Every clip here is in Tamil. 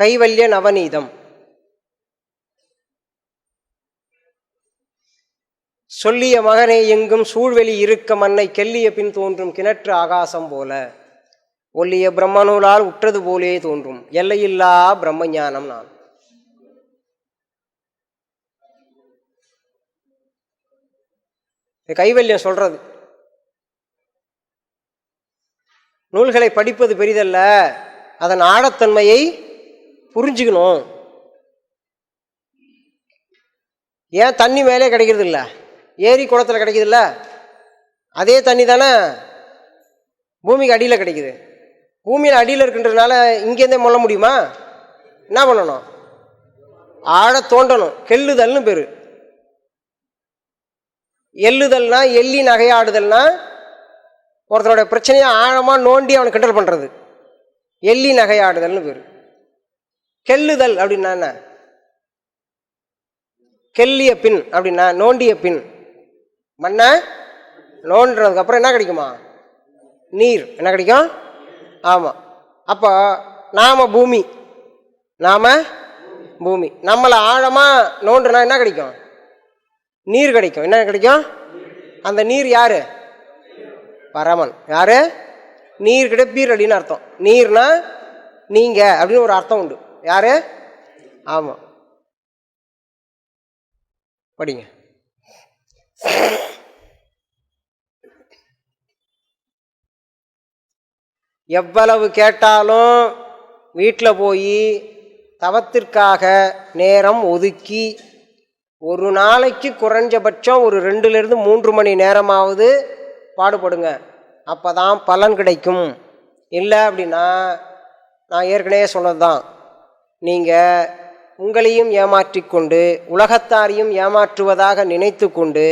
கைவல்ய நவநீதம். சொல்லிய மகனே எங்கும் சூழ்வெளி இருக்க மண்ணை கெல்லிய பின் தோன்றும் கிணற்று ஆகாசம் போல. ஒல்லிய பிரம்மநூலால் உற்றது போலே தோன்றும். எல்லையில்லா பிரம்மஞானம் நான். கைவல்யம் சொல்றது. நூல்களை படிப்பது பெரிதல்ல. அதன் ஆழத்தன்மையை புரிஞ்சுக்கணும். ஏன் தண்ணி மேலே கிடைக்கிறது இல்லை? ஏரி குளத்தில் கிடைக்கிறது இல்லை? அதே தண்ணி தானே பூமிக்கு அடியில் கிடைக்குது. பூமியில் அடியில் இருக்கின்றதுனால இங்கேருந்தே மொல்ல முடியுமா? என்ன பண்ணணும்? ஆழ தோண்டணும். கெல்லுதல்னு பேர். எள்ளுதல்னா எள்ளி நகையாடுதல்னா ஒருத்தனோட பிரச்சனையை ஆழமாக நோண்டி அவனை கிண்டல் பண்ணுறது எள்ளி நகையாடுதல்னு பேர். கெல்லுதல் அப்படின்னா என்ன? கெல்லிய பின் அப்படின்னா நோண்டிய பின். மண்ணை நோண்டுறதுக்கு அப்புறம் என்ன கிடைக்குமா? நீர். என்ன கிடைக்கும்? ஆமாம் அப்போ நாம பூமி. நாம பூமி. நம்மளை ஆழமாக நோண்டுனா என்ன கிடைக்கும்? நீர் கிடைக்கும். என்ன கிடைக்கும்? அந்த நீர் யார்? பரமன். யார்? நீர் கிடைப்பீர் அப்படின்னு அர்த்தம். நீர்னா நீங்கள் அப்படின்னு ஒரு அர்த்தம் உண்டு. யாரு? ஆமாம் படிங்க. எவ்வளவு கேட்டாலும் வீட்டில் போய் தவத்திற்காக நேரம் ஒதுக்கி ஒரு நாளைக்கு குறைஞ்சபட்சம் ஒரு ரெண்டுலேருந்து மூன்று மணி நேரமாவது பாடுபடுங்க. அப்போ தான் பலன் கிடைக்கும். இல்லை அப்படின்னா நான் ஏற்கனவே சொன்னது தான் நீங்கள் உங்களையும் ஏமாற்றிக்கொண்டு உலகத்தாரையும் ஏமாற்றுவதாக நினைத்து கொண்டு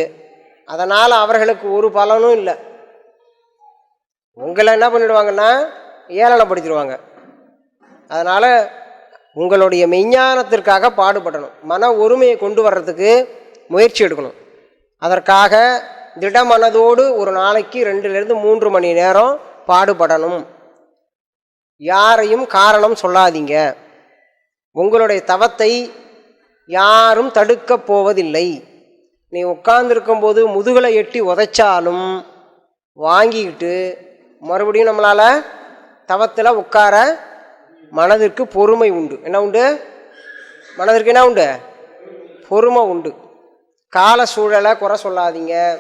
அதனால் அவர்களுக்கு ஒரு பலனும் இல்லை. உங்களை என்ன பண்ணிடுவாங்கன்னா ஏளனப்படுத்திடுவாங்க அதனால் உங்களுடைய மெஞ்ஞானத்திற்காக பாடுபடணும். மன ஒருமையை கொண்டு வர்றதுக்கு முயற்சி எடுக்கணும். அதற்காக திடமனதோடு ஒரு நாளைக்கு ரெண்டுலேருந்து மூன்று மணி நேரம் பாடுபடணும். யாரையும் காரணம் சொல்லாதீங்க. உங்களுடைய தவத்தை யாரும் தடுக்கப் போவதில்லை. நீ உட்கார்ந்துருக்கும்போது முதுகலை எட்டி உதைச்சாலும் வாங்கிக்கிட்டு மறுபடியும் நம்மளால் தவத்தில் உட்கார மனதிற்கு பொறுமை உண்டு. என்ன உண்டு? மனதிற்கு என்ன உண்டு? பொறுமை உண்டு. கால சூழலை குறை சொல்லாதீங்க.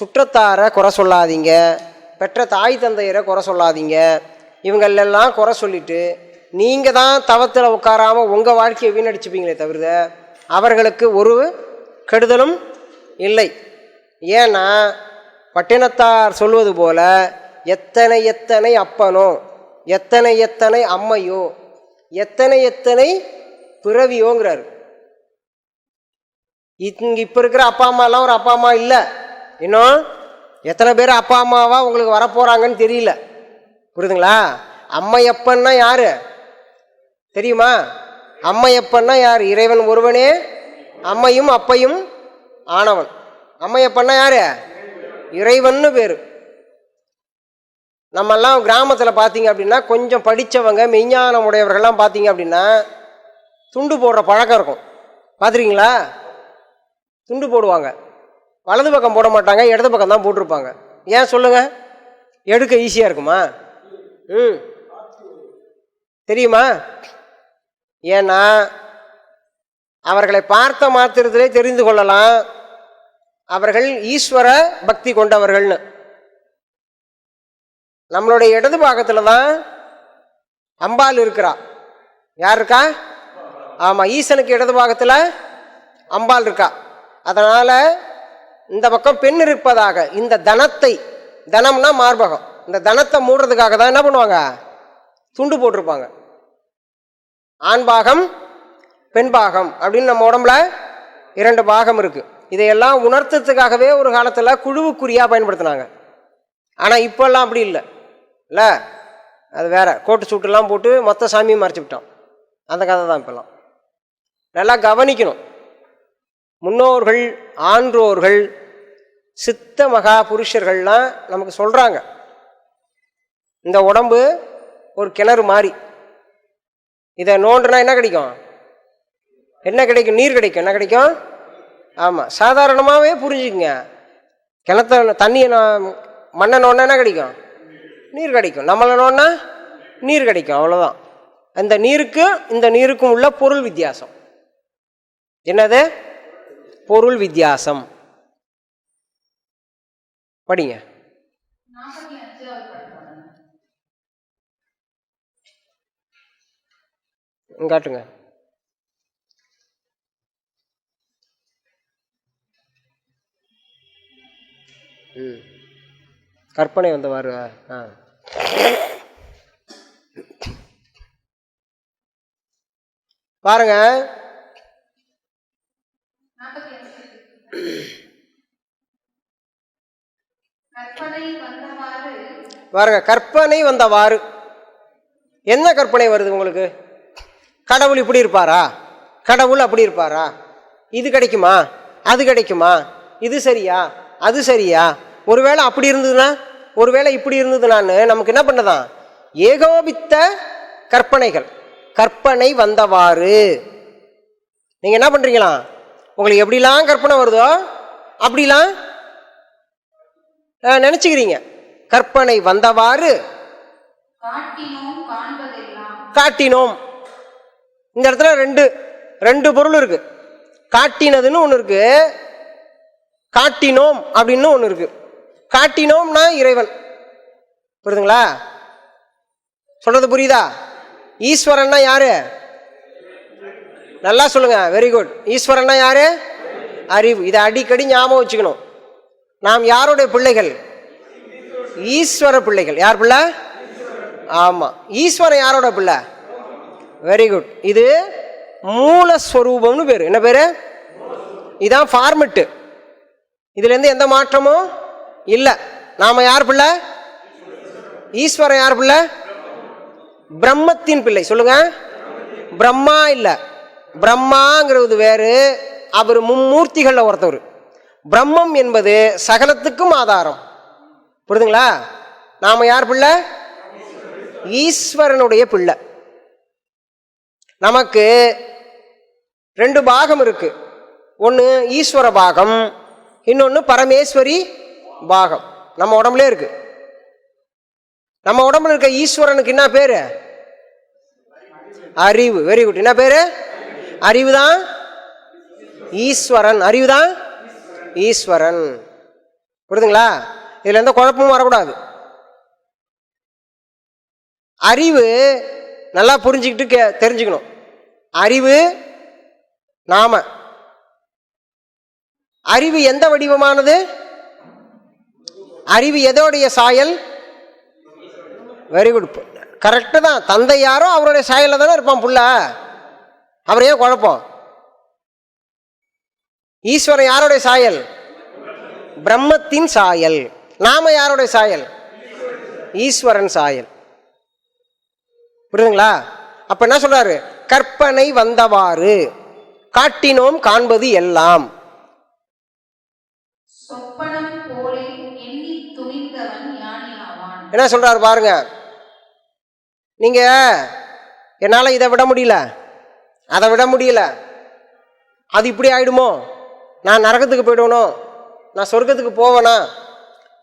சுற்றத்தாரை குறை சொல்லாதீங்க. பெற்ற தாய் தந்தையரை குறை சொல்லாதீங்க. இவங்களெல்லாம் குறை சொல்லிட்டு நீங்கள் தான் தவத்தில் உட்காராமல் உங்கள் வாழ்க்கையை வீணடிச்சுப்பீங்களே தவிர அவர்களுக்கு ஒரு கெடுதலும் இல்லை. ஏன்னா பட்டினத்தார் சொல்வது போல எத்தனை எத்தனை அப்பனோ எத்தனை எத்தனை அம்மையோ எத்தனை எத்தனை பிறவியோங்கிறாரு. இங்க இப்போ இருக்கிற அப்பா அம்மாலாம் ஒரு அப்பா அம்மா இல்லை. இன்னும் எத்தனை பேர் அப்பா அம்மாவா உங்களுக்கு வரப்போகிறாங்கன்னு தெரியல. புரியுதுங்களா? அம்மையப்பன்னா யாரு? தெரியுமா? அம்மையப்பன்னா யார்? இறைவன் ஒருவனே அம்மையும் அப்பையும் ஆனவன். அம்மையப்பன்னா யாரு? இறைவன்னு பேர். நம்மெல்லாம் கிராமத்தில் பார்த்தீங்க அப்படின்னா கொஞ்சம் படித்தவங்க மெய்ஞானம் உடையவர்கள்லாம் பார்த்தீங்க அப்படின்னா துண்டு போடுற பழக்கம் இருக்கும். பார்த்துருக்கீங்களா துண்டு போடுவாங்க. வலது பக்கம் போட மாட்டாங்க இடது பக்கம் தான் போட்டிருப்பாங்க. ஏன் சொல்லுங்க? எடுக்க ஈஸியாக இருக்குமா? ம். தெரியுமா? ஏன்னா அவர்களை பார்த்த மாத்திரத்திலே தெரிந்து கொள்ளலாம். அவர்கள் ஈஸ்வர பக்தி கொண்டவர்கள்னு. நம்மளுடைய இடது பாகத்தில் தான் அம்பாள் இருக்கிறா. யார் இருக்கா? ஆமாம் ஈசனுக்கு இடது பாகத்தில் அம்பாள் இருக்கா. அதனால் இந்த பக்கம் பெண் இருப்பதாக இந்த தனத்தை தனம்னா மார்பகம். இந்த தனத்தை மூடுறதுக்காக தான் என்ன பண்ணுவாங்க? துண்டு போட்டிருப்பாங்க. ஆண் பாகம் பெண் பாகம் அப்படின்னு நம்ம உடம்புல இரண்டு பாகம் இருக்குது இதையெல்லாம் உணர்த்துறதுக்காகவே ஒரு காலத்தில் குழுவுக்குறியாக பயன்படுத்தினாங்க. ஆனால் இப்போல்லாம் அப்படி இல்லை. இல்லை? அது வேற. கோட்டு சூட்டுலாம் போட்டு மொத்த சாமியும் மறைச்சி விட்டோம். அந்த கதை தான் இப்போல்லாம். நல்லா கவனிக்கணும். முன்னோர்கள் ஆன்றோர்கள் சித்த மகா புருஷர்கள்லாம் நமக்கு சொல்கிறாங்க இந்த உடம்பு ஒரு கிணறு மாதிரி. இதை நோண்டுனா என்ன கிடைக்கும்? என்ன கிடைக்கும்? நீர் கிடைக்கும். என்ன கிடைக்கும்? ஆமாம் சாதாரணமாகவே புரிஞ்சுக்குங்க. கிணத்த தண்ணியை நான் மண்ணை நோண்டா என்ன கிடைக்கும்? நீர் கிடைக்கும். நம்மளை நோண்டா நீர் கிடைக்கும். அவ்வளோதான் அந்த நீருக்கு இந்த நீருக்கும் உள்ள பொருள் வித்தியாசம். என்னது? பொருள் வித்தியாசம். படிங்க நாற்பத்தி அஞ்சாவது பாட்டு இங்க காட்டுங்க. ம். கற்பனை வந்தவாறு ஆ. பாருங்க. பாருங்க கற்பனை வந்தவாறு. என்ன கற்பனை வருது உங்களுக்கு? கடவுள் இப்படி இருப்பாரா? கடவுள் அப்படி இருப்பாரா? இது கிடைக்குமா? அது கிடைக்குமா? இது சரியா? அது சரியா? ஒருவேளை அப்படி இருந்ததுன்னா ஒருவேளை இப்படி இருந்ததுனான்னு நமக்கு என்ன பண்ணதான் ஏகோபித்த கற்பனைகள். கற்பனை வந்தவாறு. நீங்க என்ன பண்றீங்களா? உங்களுக்கு எப்படிலாம் கற்பனை வருதோ அப்படிலாம் நினைச்சுக்கிறீங்க. கற்பனை வந்தவாறு. காட்டினோம். இந்த இடத்துல ரெண்டு ரெண்டு பொருள் இருக்கு. காட்டினதுன்னு ஒன்று இருக்கு. காட்டினோம் அப்படின்னு ஒன்று இருக்கு. காட்டினோம்னா இறைவன். புரியுதுங்களா? சொல்றது புரியுதா? ஈஸ்வரன்னா யாரு? நல்லா சொல்லுங்க. வெரி குட் ஈஸ்வரன்னா யாரு? அறிவு. இதை அடிக்கடி ஞாபகம் வச்சுக்கணும். நாம் யாருடைய பிள்ளைகள்? ஈஸ்வர பிள்ளைகள். யார் பிள்ளை? ஆமா. ஈஸ்வரன் யாரோட பிள்ளை? வெரி குட் இது மூலஸ்வரூபம்னு பேர். என்ன பேர்? இதான் ஃபார்மெட்டு இதுலேருந்து எந்த மாற்றமும் இல்லை. நாம யார் பிள்ளை? ஈஸ்வரன் யார் பிள்ளை? பிரம்மத்தின் பிள்ளை. சொல்லுங்க. பிரம்மா இல்லை. பிரம்மாங்கிறது வேறு. அவர் மும்மூர்த்திகளில் ஒருத்தவர். பிரம்மம் என்பது சகலத்துக்கும் ஆதாரம். புரிதுங்களா? நாம் யார் பிள்ளை? ஈஸ்வரனுடைய பிள்ளை. நமக்கு ரெண்டு பாகம் இருக்கு. ஒன்று ஈஸ்வர பாகம் இன்னொன்று பரமேஸ்வரி பாகம். நம்ம உடம்புல இருக்கு. நம்ம உடம்புல இருக்க ஈஸ்வரனுக்கு என்ன பேரு? அறிவு. வெரி குட் என்ன பேரு? அறிவு தான் ஈஸ்வரன். அறிவு தான் ஈஸ்வரன். புரியுதுங்களா இதுல எந்த குழப்பமும் வரக்கூடாது. அறிவு நல்லா புரிஞ்சுக்கிட்டு கே தெரிஞ்சுக்கணும். அறிவு நாம. அறிவு எந்த வடிவமானது? அறிவு எதோடைய சாயல்? வெரி குட் கரெக்டு தான். தந்தை யாரோ அவருடைய சாயலில் தானே இருப்பான் புள்ள. அவர் ஏன் குழப்பம்? ஈஸ்வரன் யாருடைய சாயல்? பிரம்மத்தின் சாயல். நாம யாருடைய சாயல்? ஈஸ்வரன் சாயல். புரியுதுங்களா? அப்ப என்ன சொல்றாரு? கற்பனை வந்தவாறு. காட்டினோம் காண்பது எல்லாம். என்ன சொல்றாரு பாருங்க. நீங்க என்னால இதை விட முடியல. அதை விட முடியல. அது இப்படி ஆயிடுமோ? நான் நரகத்துக்கு போயிடணும் நான் சொர்க்கத்துக்கு போவேனா?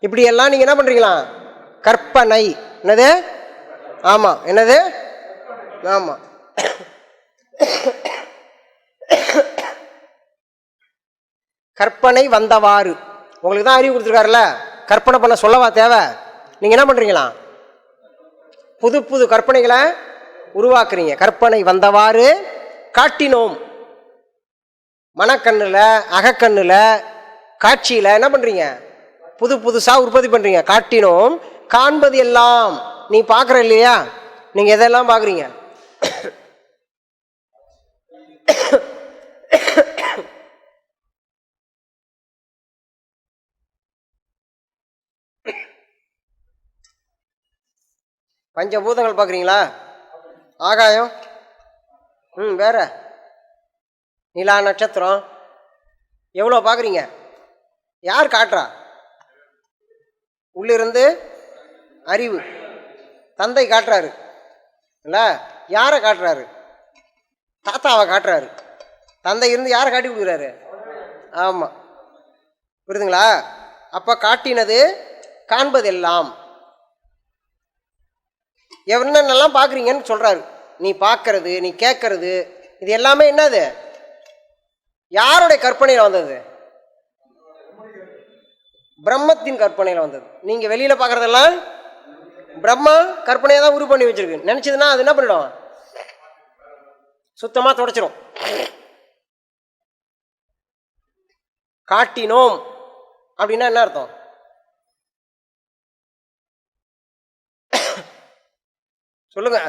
இப்படி எல்லாம் நீங்க என்ன பண்றீங்களா? கற்பனை. என்னது? ஆமா. என்னது? ஆமாம் கற்பனை வந்தவாறு. உங்களுக்கு தான் அறிவு கொடுத்துருக்காருல்ல? கற்பனை பண்ண சொல்லவா தேவை? நீங்கள் என்ன பண்ணுறீங்களா புது புது கற்பனைகளை உருவாக்குறீங்க. கற்பனை வந்தவாறு காட்டினோம். மனக்கண்ணில் அகக்கண்ணில் காட்சியில் என்ன பண்ணுறீங்க புது புதுசாக உற்பத்தி பண்ணுறீங்க காட்டினோம். காண்பது எல்லாம். நீ பார்க்குற இல்லையா? நீங்கள் எதெல்லாம் பார்க்குறீங்க? பஞ்சபூதங்கள் பார்க்குறீங்களா? ஆகாயம்? ம் வேற. நிலா நட்சத்திரம். எவ்வளோ பார்க்குறீங்க? யார் காட்டுறா உள்ளிருந்து அறிவு. தந்தை காட்டுறாரு. இல்லை? யாரை காட்டுறாரு? தாத்தாவை காட்டுறாரு. தந்தை இருந்து யாரை காட்டி கொடுக்குறாரு? ஆமாம் புரியுதுங்களா? அப்போ காட்டினது காண்பதெல்லாம். என்னென்னலாம் பார்க்குறீங்கன்னு சொல்கிறாரு நீ பார்க்கறது நீ கேட்கறது இது எல்லாமே என்னது? யாருடைய கற்பனையில் வந்தது? பிரம்மத்தின் கற்பனையில் வந்தது. நீங்கள் வெளியில் பார்க்குறதெல்லாம் பிரம்மா கற்பனையை தான் உரு பண்ணி வச்சிருக்கு. நினச்சதுன்னா அது என்ன பண்ணிடும்? சுத்தமாக தொடச்சிரும். காட்டினோம். அப்படின்னா என்ன அர்த்தம்? சொல்லுங்க.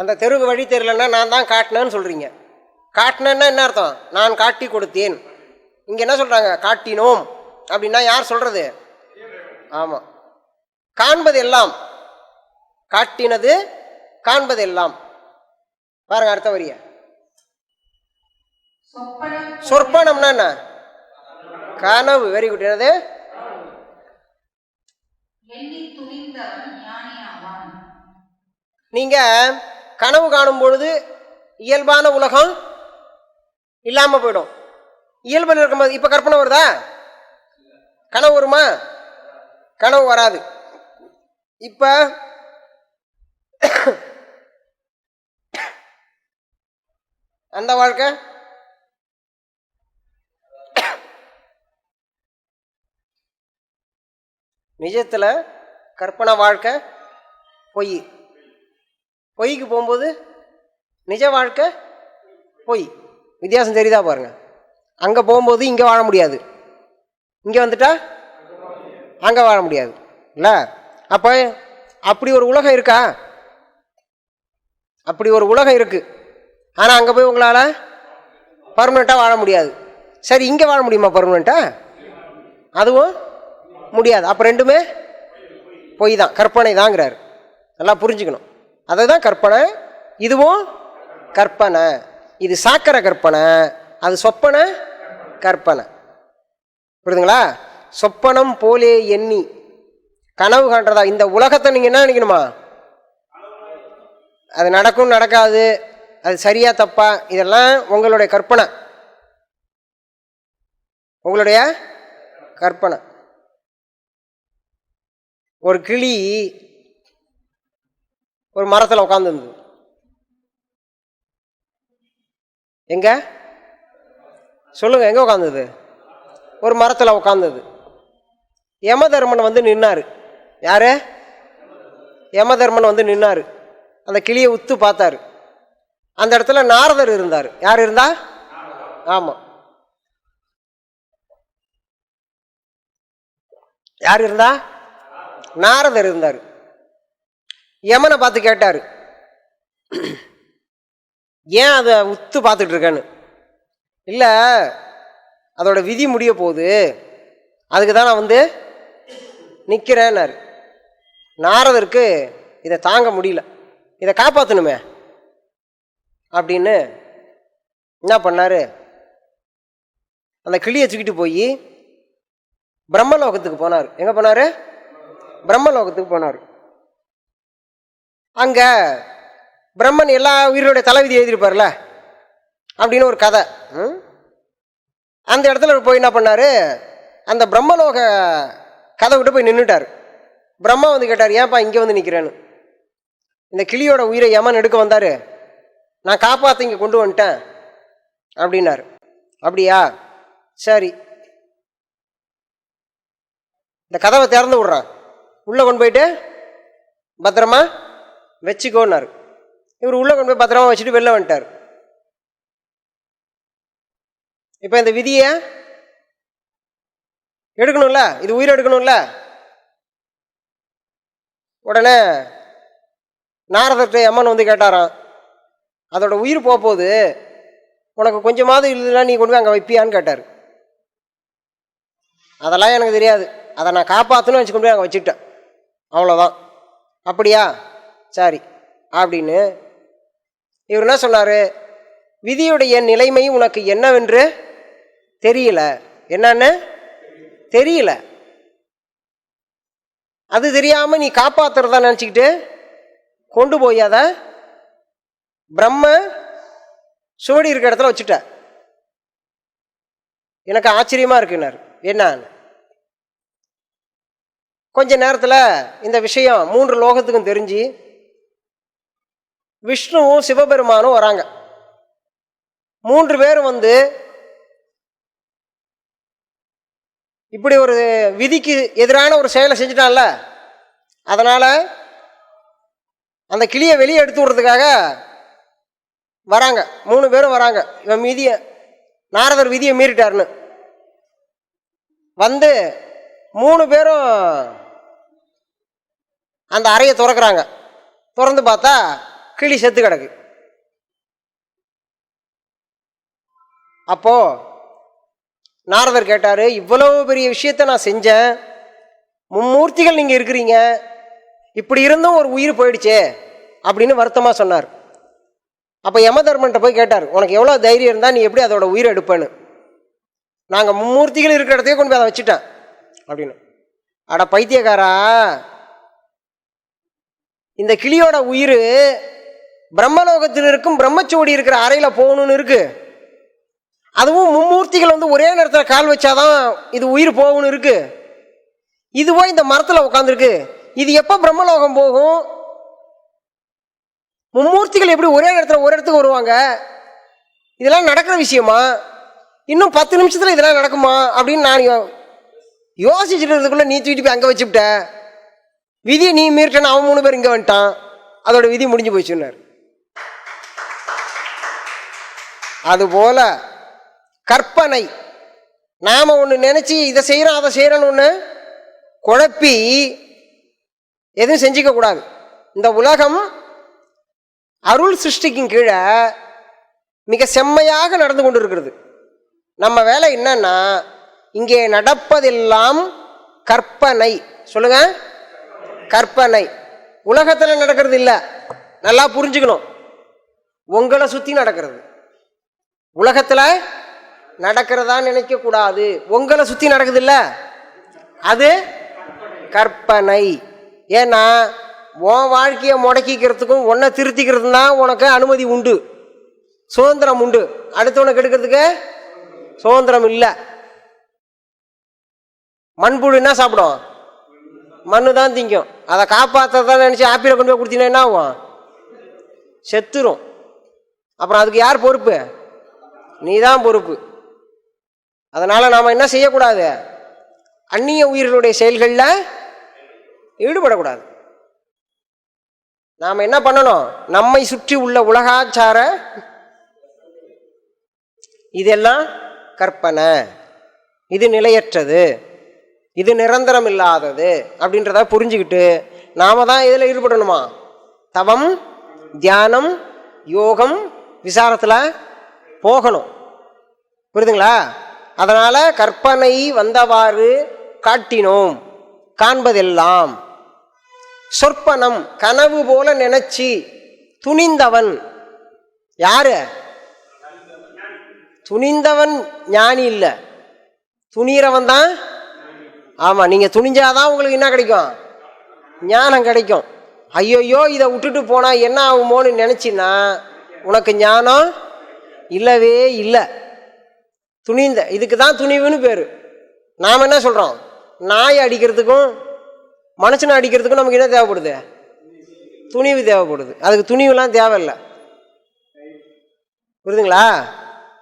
அந்த தெருவு வழி தெரியலன்னா நான் தான் காட்டினேன்னு சொல்றீங்க. காட்டினேன்னா என்ன அர்த்தம்? நான் காட்டி கொடுத்தேன். இங்கே என்ன சொல்றாங்க? காட்டினோம். அப்படின்னா யார் சொல்றது? ஆமாம் காண்பது எல்லாம் காட்டினது காண்பது எல்லாம் பாருங்க அடுத்த வரிய. சொற்பனம்னா என்ன? கனவு. வெரி குட் என்னது? நீங்க கனவு காணும் பொழுது இயல்பான உலகம் இல்லாம போயிடும். இயல்பில் இருக்கும்போது இப்ப கற்பனை வருதா? கனவு வருமா? கனவு வராது. இப்ப அந்த வாழ்க்கை நிஜத்துல கற்பனை வாழ்க்கை பொய். பொய்க்கு போகும்போது நிஜ வாழ்க்கை பொய். வித்தியாசம் தெரியுதா பாருங்க. அங்கே போகும்போது இங்கே வாழ முடியாது. இங்கே வந்துட்டா? அங்கே வாழ முடியாது. இல்லை? அப்போ அப்படி ஒரு உலகம் இருக்கா? அப்படி ஒரு உலகம் இருக்குது ஆனால் அங்கே போய் உங்களால் பர்மனெண்ட்டாக வாழ முடியாது. சரி இங்கே வாழ முடியுமா பர்மனெண்ட்டாக அதுவும் முடியாது. அப்போ ரெண்டுமே பொய் தான். கற்பனை தாங்கிறாரு. நல்லா புரிஞ்சுக்கணும். அதை தான் கற்பனை. இதுவும் கற்பனை. இது சாக்கரை கற்பனை. அது சொப்பனை. கற்பனை. புரியுதுங்களா? சொப்பனம் போலே எண்ணி. கனவு காண்றதா? இந்த உலகத்தை நீங்கள் என்ன நினைக்கணுமா? அது நடக்கும் நடக்காது. அது சரியா தப்பா? இதெல்லாம் உங்களுடைய கற்பனை. உங்களுடைய கற்பனை. ஒரு கிளி ஒரு மரத்தில் உட்காந்துருந்தது எங்க? சொல்லுங்க எங்கே உட்காந்தது ஒரு மரத்தில் உட்காந்தது யமதர்மன் வந்து நின்னார். யார்? யமதர்மன் வந்து நின்னார். அந்த கிளியை உத்து பார்த்தாரு. அந்த இடத்துல நாரதர் இருந்தார். யார் இருந்தா? ஆமாம் யார் இருந்தா? நாரதர் இருந்தார். யமனை பார்த்து கேட்டார். ஏன் அதை உத்து பார்த்துட்டு இருக்கேன்னு? இல்லை அதோட விதி முடிய போகுது. அதுக்கு தான் நான் வந்து நிற்கிறேன்னாரு நாரதருக்கு இதை தாங்க முடியல. இதை காப்பாற்றணுமே அப்படின்னு என்ன பண்ணார்? அந்த கிளியை தூக்கிட்டு போய் பிரம்மலோகத்துக்கு போனார். எங்கே போனார்? பிரம்மலோகத்துக்கு போனார். அங்கே பிரம்மன் எல்லா உயிரோடைய தலைவிதி எழுதியிருப்பார்ல? அப்படின்னு ஒரு கதை. ம்? அந்த இடத்துல போய் என்ன பண்ணார்? அந்த பிரம்மலோக கதை விட்டு போய் நின்றுட்டார் பிரம்மா வந்து கேட்டார் ஏன்ப்பா இங்கே வந்து நிற்கிறேன்னு இந்த கிளியோட உயிரை ஏமான் எடுக்க வந்தார். நான் காப்பாற்ற இங்கே கொண்டு வந்துட்டேன். அப்படின்னாரு. அப்படியா? சரி. இந்த கதவை திறந்து விட்றான் உள்ளே கொண்டு போயிட்டு பத்திரமா? வச்சுக்கோன்னாரு. இவர் உள்ளே கொண்டு போய் பத்திரமா வச்சுட்டு வெளில வந்துட்டார். இப்போ இந்த விதியை எடுக்கணும்ல? இது உயிர் எடுக்கணும்ல? உடனே நாரதர்கிட்ட அம்மன் வந்து கேட்டாராம் அதோட உயிர் போக போகுது உனக்கு கொஞ்சமாவது இல்லைன்னா நீ கொண்டு போய் அங்கே வைப்பியான்னு கேட்டார். அதெல்லாம் எனக்கு தெரியாது. அதை நான் காப்பாற்றணும்னு வச்சு கொண்டு போய் அங்கே வச்சுக்கிட்டேன். அவ்வளோதான் அப்படியா? சரி. அப்படின்னு இவர் என்ன சொன்னார்? விதியுடைய நிலைமை உனக்கு என்னவென்று தெரியல. என்னன்னு? தெரியல. அது தெரியாம நீ காப்பாத்துறதா நினச்சிக்கிட்டு கொண்டு போய் அதை பிரம்ம சுவடி இருக்க இடத்துல வச்சுட்ட. எனக்கு ஆச்சரியமா இருக்குன்னாரு. என்ன கொஞ்ச நேரத்தில் இந்த விஷயம் மூன்று லோகத்துக்கும் தெரிஞ்சு விஷ்ணுவும் சிவபெருமானும் வராங்க. மூன்று பேரும் வந்து இப்படி ஒரு விதிக்கு எதிரான ஒரு செயலை செஞ்சிட்டான்ல. அதனால் அந்த கிளியை வெளியே எடுத்து விடுறதுக்காக வராங்க. மூணு பேரும் வராங்க. இவன் மீதியை நாரதர் விதியை மீறிட்டாருன்னு. வந்து மூணு பேரும் அந்த அறையை திறக்கிறாங்க. திறந்து பார்த்தா கிளி செத்து கிடக்கு. அப்போது நாரதர் கேட்டார் இவ்வளவு பெரிய விஷயத்தை நான் செஞ்சேன். மும்மூர்த்திகள் நீங்கள் இருக்கிறீங்க. இப்படி இருந்தும் ஒரு உயிர் போயிடுச்சே அப்படின்னு வருத்தமாக சொன்னார். அப்போ யம தர்மன்ட்ட போய் கேட்டார் உனக்கு எவ்வளோ தைரியம் இருந்தால் நீ எப்படி அதோட உயிரை எடுப்பேன்னு? நாங்கள் மும்மூர்த்திகள் இருக்கிற இடத்தையே கொண்டு போய் அதை வச்சுட்டேன் அப்படின்னு. அட பைத்தியக்காரா இந்த கிளியோட உயிர் பிரம்மலோகத்தில் இருக்கும் பிரம்மச்சோடி இருக்கிற அறையில் போகணும்னு இருக்கு. அதுவும் மும்மூர்த்திகள் வந்து ஒரே நேரத்தில் கால் வச்சாதான் இது உயிர் போகணும்னு இருக்கு. இதுவோ இந்த மரத்தில் உட்காந்துருக்கு இது எப்போ பிரம்மலோகம் போகும்? மும்மூர்த்திகள் எப்படி ஒரே நேரத்தில் ஒரு இடத்துக்கு வருவாங்க? இதெல்லாம் நடக்கிற விஷயமா? இன்னும் பத்து நிமிஷத்தில் இதெல்லாம் நடக்குமா? அப்படின்னு நான் யோ- யோசிச்சுட்டு இருந்ததுக்குள்ள நீ தூக்கிட்டு போய் அங்கே வச்சுவிட்ட விதியை நீ மீறிட்டேன்னு அவன் மூணு பேர் இங்கே வந்துட்டான். அதோட விதி முடிஞ்சு போச்சுன்னார். அதுபோல் கற்பனை. நாம் ஒன்று நினச்சி இதை செய்கிறோம் அதை செய்கிறோன்னு ஒன்று குழப்பி எதுவும் செஞ்சுக்க கூடாது. இந்த உலகம் அருள் சிருஷ்டிக்கும் கீழே மிக செம்மையாக நடந்து கொண்டு இருக்கிறது நம்ம வேலை என்னன்னா இங்கே நடப்பதெல்லாம் கற்பனை. சொல்லுங்க. கற்பனை. உலகத்தில் நடக்கிறது இல்லை. நல்லா புரிஞ்சுக்கணும். உங்களை சுற்றி நடக்கிறது. உலகத்தில் நடக்கிறதா நினைக்கக்கூடாது. உங்களை சுற்றி நடக்குதுல்ல? அது கற்பனை. ஏன்னா உன் வாழ்க்கையை முடக்கிக்கிறதுக்கும் உன்னை திருத்திக்கிறதும் தான் உனக்கு அனுமதி உண்டு. சுதந்திரம் உண்டு. அடுத்தவனுக்கு எடுக்கிறதுக்கு சுதந்திரம் இல்லை. மண்புழு என்ன சாப்பிடும்? மண்ணு தான் திங்கும். அதை காப்பாற்றதான் நினச்சி ஆப்பிளை கொண்டு போய் கொடுத்தீங்கன்னா என்ன ஆகும்? செத்துரும். அப்புறம் அதுக்கு யார் பொறுப்பு? நீ தான் பொறுப்பு. அதனால் நாம் என்ன செய்யக்கூடாது? அந்நிய உயிர்களுடைய செயல்களில் ஈடுபடக்கூடாது. நாம் என்ன பண்ணணும்? நம்மை சுற்றி உள்ள உலகாச்சார இதெல்லாம் கற்பனை. இது நிலையற்றது. இது நிரந்தரம் இல்லாதது அப்படின்றத புரிஞ்சுக்கிட்டு நாம் தான் இதில் ஈடுபடணுமா? தவம் தியானம் யோகம் விசாரத்தில் போகணும். புரியுதுங்களா? அதனால் கற்பனை வந்தவாறு காட்டினோம் காண்பதெல்லாம். சொற்பனம் கனவு போல நினச்சி துணிந்தவன் யாரு? துணிந்தவன் ஞானி இல்லை. துணிகிறவன் தான்? ஆமாம் நீங்கள் துணிஞ்சாதான் உங்களுக்கு என்ன கிடைக்கும்? ஞானம் கிடைக்கும். ஐயோயோ இதை விட்டுட்டு போனால் என்ன ஆகுமோன்னு நினச்சின்னா உனக்கு ஞானம் இல்லவே இல்லை. துணிந்த இதுக்கு தான் துணிவுன்னு பேர். நாம் என்ன சொல்கிறோம் நாய் அடிக்கிறதுக்கும் மனுஷனை அடிக்கிறதுக்கும் நமக்கு என்ன தேவைப்படுது? துணிவு தேவைப்படுது. அதுக்கு துணிவுலாம் தேவையில்லை. புரியுதுங்களா?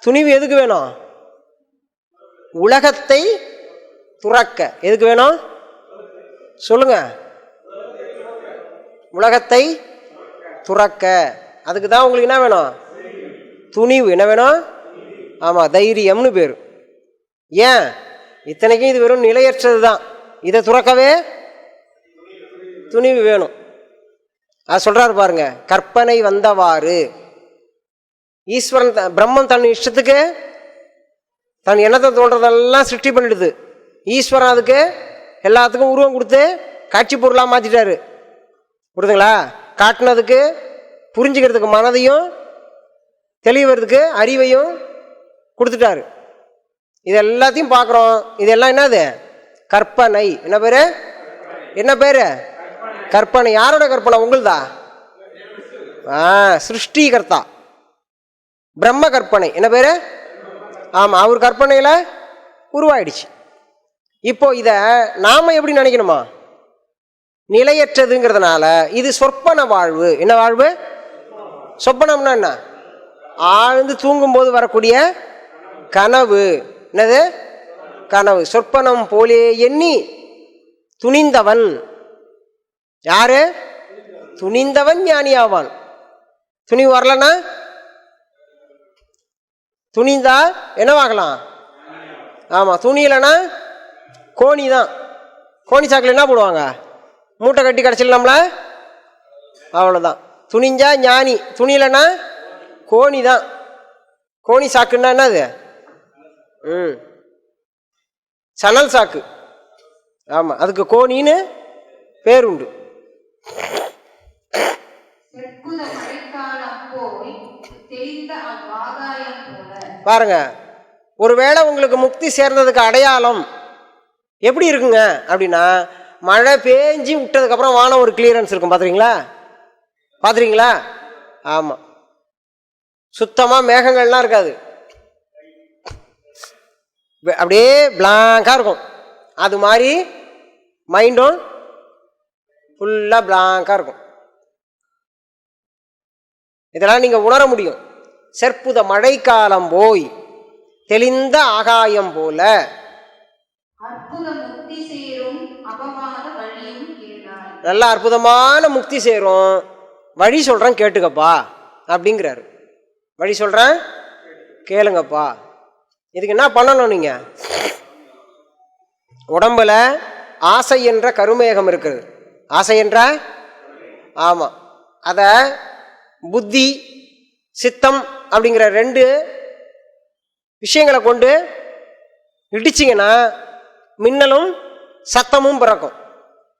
துணிவு எதுக்கு வேணும்? உலகத்தை துறக்க. எதுக்கு வேணும்? சொல்லுங்க. உலகத்தை துறக்க. அதுக்கு தான் உங்களுக்கு என்ன வேணும்? துணிவு. என்ன வேணும்? ஆமாம் தைரியம்னு பேர். ஏன்? இத்தனைக்கும் இது வெறும் நிலையற்றது தான். இதை துறக்கவே துணிவு வேணும். அது சொல்கிறாரு பாருங்க கற்பனை வந்தவாறு. ஈஸ்வரன் த- பிரம்மன் தன் இஷ்டத்துக்கு தன் எண்ணத்தை தோன்றதெல்லாம் சிருஷ்டி பண்ணிடுது. ஈஸ்வரன் அதுக்கு எல்லாத்துக்கும் உருவம் கொடுத்து காட்சி பொருளாக மாற்றிட்டாரு புரியுதுங்களா? காட்டினதுக்கு புரிஞ்சுக்கிறதுக்கு மனதையும் தெளிவதுக்கு அறிவையும் கொடுத்துட்டாரு. இது எல்லாத்தையும் பார்க்குறோம். இதெல்லாம் என்னது? கற்பனை. என்ன பேர்? என்ன பேர்? கற்பனை. யாரோட கற்பனை? உங்களுதா? ஆ சிருஷ்டிகர்த்தா. பிரம்ம கற்பனை. என்ன பேர்? ஆமாம் அவர் கற்பனையில் உருவாயிடுச்சு. இப்போ இதை நாம் எப்படி நினைக்கணுமா? நிலையற்றதுங்கிறதுனால இது சொற்பன வாழ்வு. என்ன வாழ்வு? சொப்பனம்னா என்ன? ஆழ்ந்து தூங்கும்போது வரக்கூடிய கனவு. என்னது? கனவு. சொற்பனம் போலே எண்ணி துணிந்தவன். யாரு? துணிந்தவன் ஞானியாவான். துணிவு வரலன்னா? துணிந்தா என்னவாகலாம் ஆமாம் துணியிலனா கோணி தான். கோணி சாக்கில் என்ன போடுவாங்க? மூட்டை கட்டி கிடச்சிடலாம்ல? அவ்வளோதான் துணிஞ்சா ஞானி. துணியிலனா கோணி தான். கோணி சாக்குன்னா என்னது? ம். சணல் சாக்கு. ஆமாம் அதுக்கு கோணின்னு பேர் உண்டு. பாருங்க ஒருவேளை உங்களுக்கு முக்தி சேர்ந்ததுக்கு அடையாளம் எப்படி இருக்குங்க? அப்படின்னா மழை பேஞ்சு விட்டதுக்கப்புறம் வானம் ஒரு கிளியரன்ஸ் இருக்கும் பார்த்துறீங்களா பார்த்துறீங்களா ஆமாம் சுத்தமாக மேகங்கள்லாம் இருக்காது. அப்படியே பிளாங்காக இருக்கும். அது மாதிரி மைண்டும் ஃபுல்லாக பிளாங்காக இருக்கும். இதெல்லாம் நீங்கள் உணர முடியும். செற்புத மழைக்காலம் போய் தெளிந்த ஆகாயம் போல நல்ல அற்புதமான முக்தி சேரும். வழி சொல்கிறேன் கேட்டுக்கப்பா அப்படிங்கிறாரு. வழி சொல்கிறேன் கேளுங்கப்பா. இதுக்கு என்ன பண்ணணும் நீங்கள் உடம்புல ஆசை என்ற கருமேகம் இருக்குது. ஆசை என்ற? ஆமாம் அதை புத்தி சித்தம் அப்படிங்கிற ரெண்டு விஷயங்களை கொண்டு இடிச்சிங்கன்னா மின்னலும் சத்தமும் பிறக்கும்.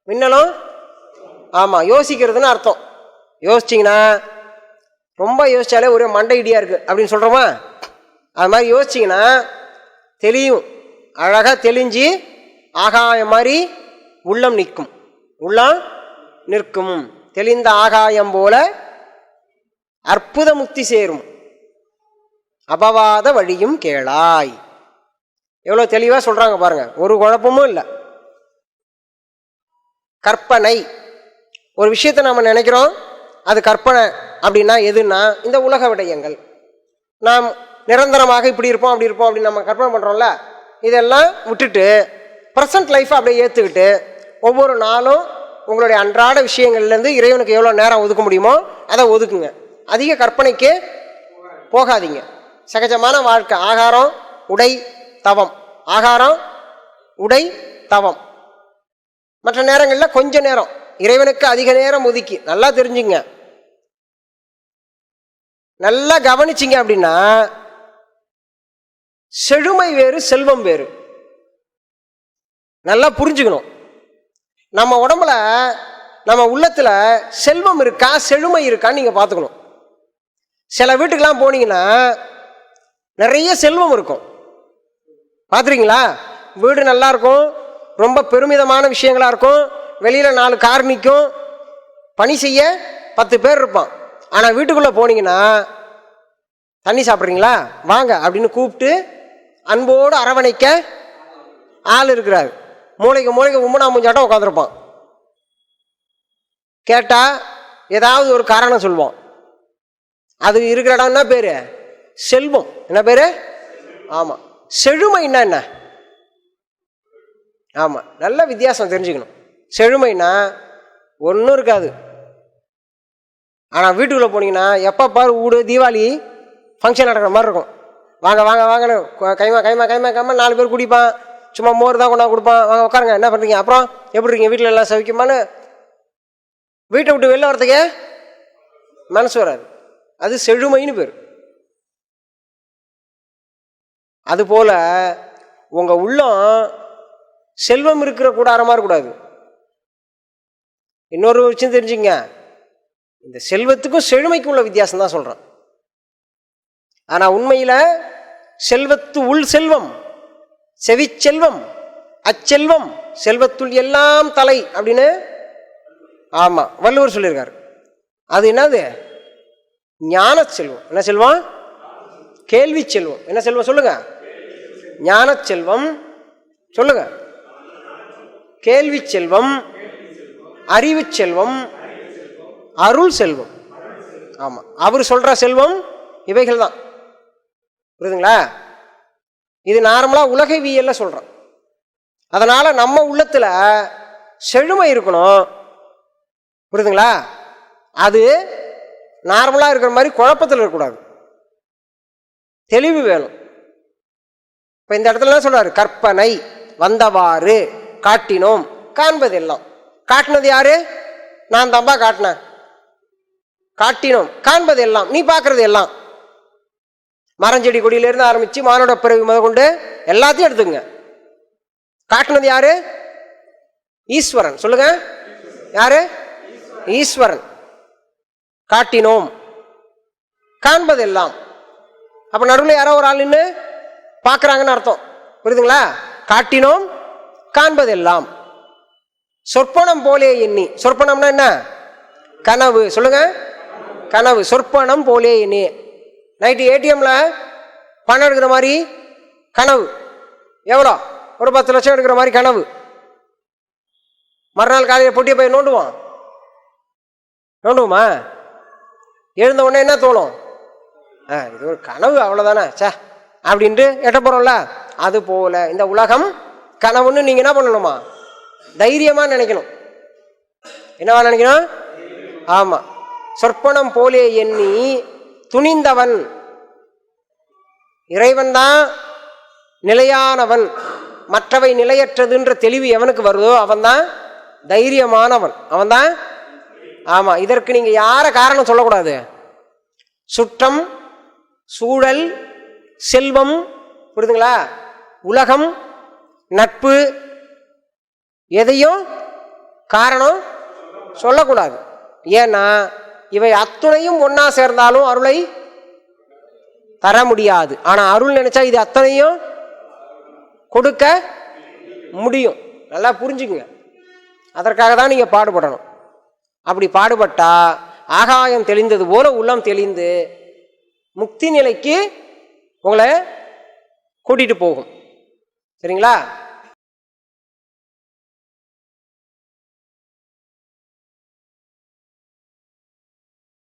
மின்னலும் ஆமாம் யோசிக்கிறதுன்னு அர்த்தம். யோசிச்சிங்கன்னா ரொம்ப யோசிச்சாலே ஒரே மண்டை இடியாக இருக்குது அப்படின்னு சொல்கிறோமா அது மாதிரி யோசிச்சிங்கன்னா தெளியும். அழகாக தெளிஞ்சு ஆகாயம் மாதிரி உள்ளம் நிற்கும். உள்ளம் நிற்கும். தெளிந்த ஆகாயம் போல அற்புத முக்தி சேரும். அபவாத வழியும் கேளாய். எவ்வளோ தெளிவாக சொல்கிறாங்க பாருங்கள் ஒரு குழப்பமும் இல்லை. கற்பனை. ஒரு விஷயத்தை நம்ம நினைக்கிறோம். அது கற்பனை அப்படின்னா எதுன்னா இந்த உலக விடயங்கள். நாம் நிரந்தரமாக இப்படி இருப்போம் அப்படி இருப்போம் அப்படின்னு நம்ம கற்பனை பண்ணுறோம்ல இதெல்லாம் விட்டுட்டு ப்ரெசன்ட் லைஃப்பை அப்படியே ஏற்றுக்கிட்டு ஒவ்வொரு நாளும் உங்களுடைய அன்றாட விஷயங்கள்லேருந்து இறைவனுக்கு எவ்வளோ நேரம் ஒதுக்க முடியுமோ அதை ஒதுக்குங்க. அதிக கற்பனைக்கு போகாதீங்க. சகஜமான வாழ்க்கை. ஆகாரம் உடை தவம். ஆகாரம் உடை தவம். மற்ற நேரங்களில் கொஞ்ச நேரம். இறைவனுக்கு அதிக நேரம் ஒதுக்கி. நல்லா தெரிஞ்சுங்க. நல்லா கவனிச்சிங்க அப்படின்னா செழுமை வேறு செல்வம் வேறு. நல்லா புரிஞ்சுக்கணும். நம்ம உடம்புல நம்ம உள்ளத்தில் செல்வம் இருக்கா செழுமை இருக்கான்னு நீங்கள் பார்த்துக்கணும். சில வீட்டுக்கெலாம் போனீங்கன்னா நிறைய செல்வம் இருக்கும். பார்த்துறீங்களா வீடு நல்லா இருக்கும் ரொம்ப பெருமிதமான விஷயங்களாக இருக்கும். வெளியில் நாலு கார் நிற்கும் பணி செய்ய பத்து பேர் இருப்பான். ஆனால் வீட்டுக்குள்ளே போனீங்கன்னா தண்ணி சாப்பிட்றீங்களா? வாங்க அப்படின்னு கூப்பிட்டு அன்போடு அரவணைக்க ஆள் இருக்கிறாரு. மூளைக்கு மூளைக்கு உம்மனா முஞ்சாட்டம் உட்காந்துருப்பான் கேட்டால் ஏதாவது ஒரு காரணம் சொல்லுவோம் அது இருக்கிற இடம் என்ன பேர்? செல்வம். என்ன பேர்? ஆமாம் செழுமைன்னா என்ன? ஆமாம் நல்ல வித்தியாசம் தெரிஞ்சுக்கணும். செழுமைனா ஒன்றும் இருக்காது. ஆனால் வீட்டுக்குள்ளே போனீங்கன்னா எப்போ பாரு வீடு தீபாவளி ஃபங்க்ஷன் நடக்கிற மாதிரி இருக்கும். வாங்க வாங்க வாங்கன்னு கைமா கைமா கைமா கைமா. நாலு பேர் குடிப்பான். சும்மா மோர் தான் கொண்டா கொடுப்பான். வாங்க உட்காருங்க. என்ன பண்ணுறீங்க அப்புறம் எப்படி இருக்கீங்க? வீட்டில் எல்லாம் சவிக்குமான்னு வீட்டை விட்டு வெளில வரதுக்கு மனசு வராது. அது செழுமைன்னு பேர். அதுபோல் உங்கள் உள்ளம் செல்வம் இருக்கிற கூடாரமாக இருக்கக்கூடாது. இன்னொரு விஷயம் தெரிஞ்சுங்க இந்த செல்வத்துக்கும் செழுமைக்கும் உள்ள வித்தியாசம் தான் சொல்கிறேன் ஆனால் உண்மையில் செல்வத்து உள் செல்வம் செவிச்செல்வம் அச்செல்வம் செல்வத்துள் எல்லாம் தலை அப்படின்னு ஆமாம் வள்ளுவர் சொல்லியிருக்காரு. அது என்னது? ஞான செல்வம். என்ன செல்வம்? கேள்வி செல்வம். என்ன செல்வம் சொல்லுங்க? ஞான செல்வம். சொல்லுங்க. கேள்வி செல்வம் அறிவு செல்வம் அருள் செல்வம். ஆமாம் அவர் சொல்கிற செல்வம் இவைகள் தான் புரியுதுங்களா? இது நார்மலாக உலகவியல்ல சொல்கிறோம் அதனால் நம்ம உள்ளத்தில் செழுமை இருக்கணும். புரியுதுங்களா? அது நார்மலாக இருக்கிற மாதிரி குழப்பத்தில் இருக்கக்கூடாது. தெளிவு வேணும். இப்போ இந்த இடத்துல என்ன சொல்கிறார் கற்பனை வந்தவாறு காட்டினோம் காண்பது எல்லாம் காட்டினது யாரு? நான் தம்பா காட்டினேன். காட்டினோம். காண்பது எல்லாம் நீ பார்க்கறது எல்லாம். மரஞ்செடி கொடியிலேருந்து ஆரம்பித்து மானோட பிறகு முத கொண்டு எல்லாத்தையும் எடுத்துங்க காட்டினது யாரு? ஈஸ்வரன். சொல்லுங்க. யாரு? ஈஸ்வரன். காட்டினோம். காண்பது எல்லாம் அப்ப நடுவில் யாரோ ஒரு ஆள் நின்று பார்க்குறாங்கன்னு அர்த்தம். புரியுதுங்களா? காட்டினோம் காண்பதெல்லாம். சொற்பனம் போலே எண்ணி. சொற்பனம்னா என்ன? கனவு. சொல்லுங்க. கனவு. சொற்பனம் போலே எண்ணி. நைட்டு ஏடிஎம்மில் பணம் எடுக்கிற மாதிரி கனவு. எவ்வளோ? ஒரு பத்து லட்சம் எடுக்கிற மாதிரி கனவு. மறுநாள் காலையில் பொட்டியை போய் நோண்டுவோம் நோண்டுவோமா? எழுந்த உடனே என்ன தோணும்? ஆ இது ஒரு கனவு அவ்வளோதானே சே அப்படின்ட்டு எட்ட போகிறோம்ல அது போகல இந்த உலகம் கனவுன்னு நீங்கள் என்ன பண்ணணுமா? தைரியமாக நினைக்கணும். என்னவா நினைக்கணும்? ஆமாம் சொற்பனம் போலே எண்ணி துணிந்தவன். இறைவன் தான் நிலையானவன். மற்றவை நிலையற்றதுன்ற தெளிவு எவனுக்கு வருதோ அவன்தான் தைரியமானவன். அவன்தான் ஆமாம் இதற்கு நீங்கள் யாரை காரணம் சொல்லக்கூடாது. சுற்றம் சூழல் செல்வம் புரியுதுங்களா? உலகம் நட்பு எதையும் காரணம் சொல்லக்கூடாது. ஏன்னா இவை அத்துணையும் ஒன்னா சேர்ந்தாலும் அருளை தர முடியாது. ஆனா அருள் நினைச்சா இது அத்தனையும் கொடுக்க முடியும். நல்லா புரிஞ்சுக்குங்க. அதற்காக தான் நீங்க பாடுபடணும். அப்படி பாடுபட்டா ஆகாயம் தெளிந்தது போல உள்ளம் தெளிந்து முக்தி நிலைக்கு உங்களை கூட்டிட்டு போகும். சரிங்களா?